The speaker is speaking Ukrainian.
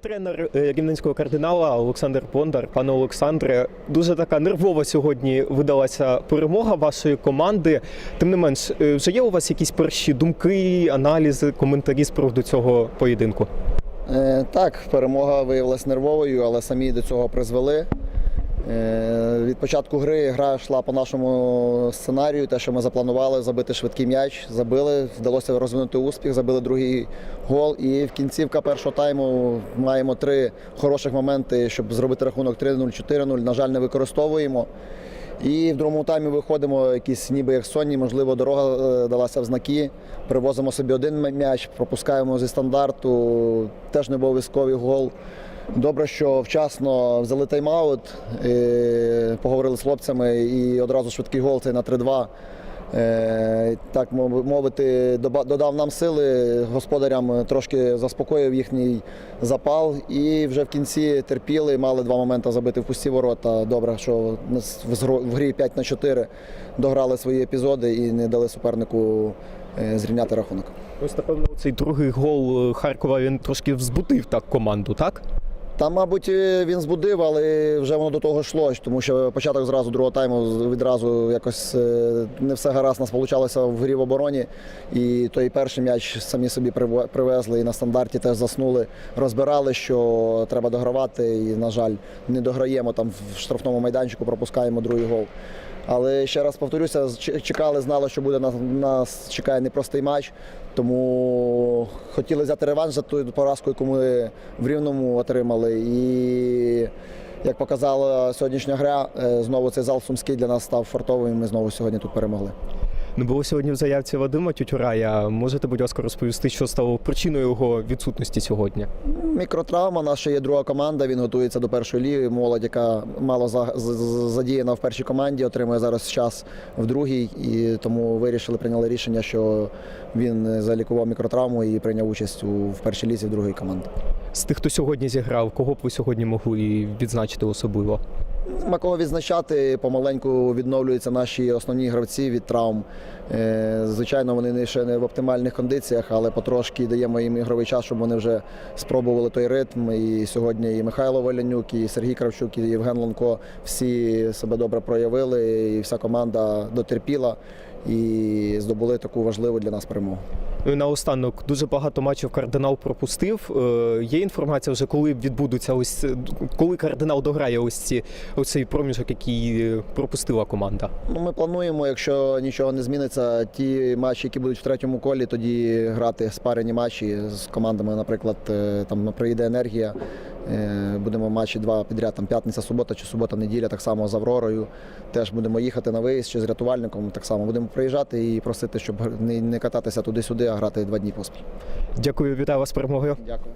тренер е, рівненського кардинала Олександр Бондар. Пане Олександре, дуже така нервова сьогодні видалася перемога вашої команди. Тим не менш, е, вже є у вас якісь перші думки, аналізи, коментарі з приводу цього поєдинку? Е, Так, перемога виявилася нервовою, але самі до цього призвели. Е, Від початку гри гра йшла по нашому сценарію, те, що ми запланували, забити швидкий м'яч, забили, вдалося розвинути успіх, забили другий гол. І в кінцівка першого тайму маємо три хороших моменти, щоб зробити рахунок 3-0, 4-0. На жаль, не використовуємо. І в другому таймі виходимо, якісь ніби як сонні, можливо, дорога е, далася в знаки. Привозимо собі один м'яч, пропускаємо зі стандарту, теж не обов'язковий гол. Добре, що вчасно взяли тайм-аут, е, поговорили з хлопцями і одразу швидкий гол цей на 3-2. Е, Так мовити, додав нам сили, господарям трошки заспокоїв їхній запал. І вже в кінці терпіли, мали два моменти забити в пусті ворота. Добре, що в грі 5 на 4 дограли свої епізоди і не дали супернику е, зрівняти рахунок. Ось, напевно, цей другий гол Харкова він трошки взбудив так команду, так? Там, мабуть, е, він збудив, але вже воно до того йшло, тому що початок зразу другого тайму відразу якось е, не все гаразд нас вийшло в грі в обороні. І той перший м'яч самі собі привезли і на стандарті теж заснули, розбирали, що треба догравати. І, на жаль, не дограємо там в штрафному майданчику, пропускаємо другий гол. Але ще раз повторюся, чекали, знали, що буде нас, нас чекає непростий матч. Тому хотіли взяти реванш за ту поразку, яку ми в рівному отримали. І як показала сьогоднішня гра, е, знову цей зал сумський для нас став фартовим. і Ми знову сьогодні тут перемогли. Не було сьогодні в заявці Вадима Тютюрая. Можете, будь ласка, розповісти, що стало причиною його відсутності сьогодні? Мікротравма, наша є друга команда. Він готується до першої ліги. Молодь, яка мало задіяна в першій команді, отримує зараз час в другій. І тому вирішили, прийняли рішення, що він залікував мікротравму і прийняв участь у в першій лізі в другої команди. З тих, хто сьогодні зіграв, кого б ви сьогодні могли відзначити особливо? Нема кого відзначати. Помаленьку відновлюються наші основні гравці від травм. Е, Звичайно, вони ще не в оптимальних кондиціях, але потрошки даємо їм ігровий час, щоб вони вже спробували той ритм. І сьогодні і Михайло Волянюк, і Сергій Кравчук, і Євген Ланко всі себе добре проявили, і вся команда дотерпіла і здобули таку важливу для нас перемогу. Ну і наостанок дуже багато матчів кардинал пропустив. Е, Є інформація вже, коли відбудуться ось коли кардинал дограє ось ці ось цей проміжок, який е, пропустила команда. Ну, ми плануємо, якщо нічого не зміниться, ті матчі, які будуть в третьому колі, тоді грати спарені матчі з командами, наприклад, е, там прийде енергія. Е, Будемо матчі два підряд, там п'ятниця, субота чи субота-неділя, так само з Авророю. Теж будемо їхати на виїзд чи з рятувальником. Так само будемо приїжджати і просити, щоб не, не кататися туди-сюди, а грати два дні поспіль. Дякую, вітаю вас з перемогою. Дякую.